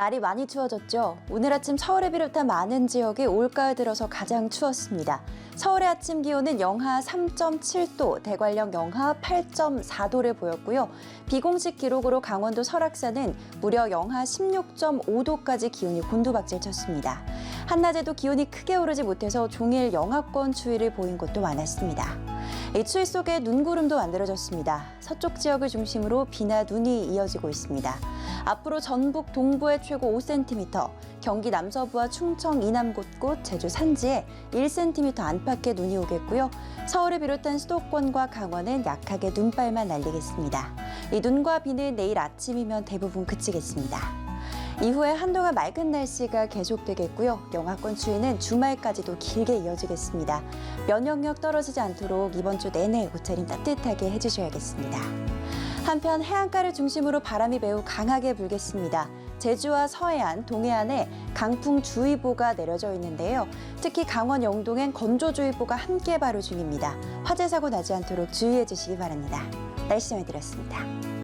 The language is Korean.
날이 많이 추워졌죠. 오늘 아침 서울을 비롯한 많은 지역이 올가을 들어서 가장 추웠습니다. 서울의 아침 기온은 영하 3.7도, 대관령 영하 8.4도를 보였고요. 비공식 기록으로 강원도 설악산은 무려 영하 16.5도까지 기온이 곤두박질 쳤습니다. 한낮에도 기온이 크게 오르지 못해서 종일 영하권 추위를 보인 곳도 많았습니다. 이 추위 속에 눈구름도 만들어졌습니다. 서쪽 지역을 중심으로 비나 눈이 이어지고 있습니다. 앞으로 전북 동부에 최고 5cm, 경기 남서부와 충청 이남 곳곳, 제주 산지에 1cm 안팎의 눈이 오겠고요. 서울을 비롯한 수도권과 강원은 약하게 눈발만 날리겠습니다. 이 눈과 비는 내일 아침이면 대부분 그치겠습니다. 이후에 한동안 맑은 날씨가 계속되겠고요. 영하권 추위는 주말까지도 길게 이어지겠습니다. 면역력 떨어지지 않도록 이번 주 내내 옷차림 따뜻하게 해주셔야겠습니다. 한편 해안가를 중심으로 바람이 매우 강하게 불겠습니다. 제주와 서해안, 동해안에 강풍주의보가 내려져 있는데요. 특히 강원 영동엔 건조주의보가 함께 발효 중입니다. 화재 사고 나지 않도록 주의해 주시기 바랍니다. 날씨 전해드렸습니다.